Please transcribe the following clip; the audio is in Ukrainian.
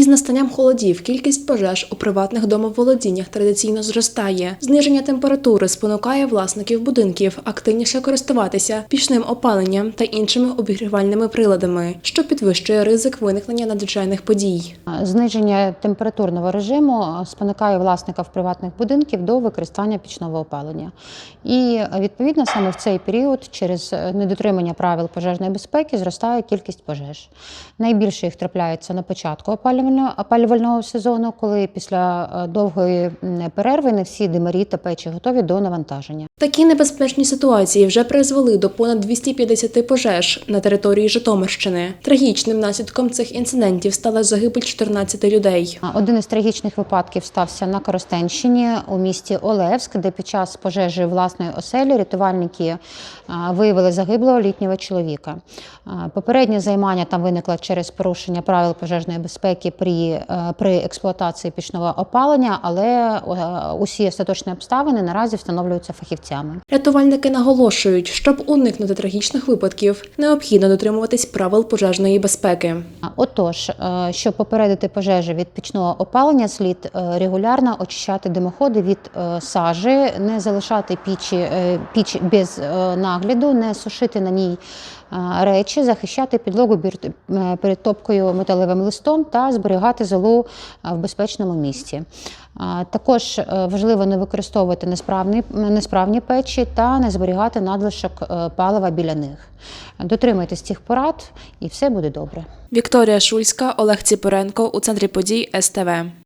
Із настанням холодів кількість пожеж у приватних домоволодіннях традиційно зростає. Зниження температури спонукає власників будинків активніше користуватися пічним опаленням та іншими обігрівальними приладами, що підвищує ризик виникнення надзвичайних подій. Зниження температурного режиму спонукає власників приватних будинків до використання пічного опалення. І відповідно саме в цей період через недотримання правил пожежної безпеки зростає кількість пожеж. Найбільше їх трапляється на початку опалювального, опалювального сезону, коли після е, довгої перерви не всі димарі та печі готові до навантаження. Такі небезпечні ситуації вже призвели до понад 250 пожеж на території Житомирщини. Трагічним наслідком цих інцидентів стала загибель 14 людей. Один із трагічних випадків стався на Коростенщині у місті Олевськ, де під час пожежі власної оселі рятувальники виявили загиблого літнього чоловіка. Попереднє займання там виникло через порушення правил пожежної безпеки при, е, при експлуатації пічного опалення, але е, усі остаточні обставини наразі встановлюються фахівцями. Рятувальники наголошують, щоб уникнути трагічних випадків, необхідно дотримуватись правил пожежної безпеки. Отож, е, щоб попередити пожежі від пічного опалення, слід е, регулярно очищати димоходи від е, сажі, не залишати пічі, піч без нагляду, не сушити на ній речі, захищати підлогу перед топкою металевим листом та зберігати золу в безпечному місці. Також важливо не використовувати несправні, несправні печі та не зберігати надлишок е, палива біля них. Дотримуйтесь цих порад, і все буде добре. Вікторія Шульська, Олег Ціпоренко у центрі подій СТВ.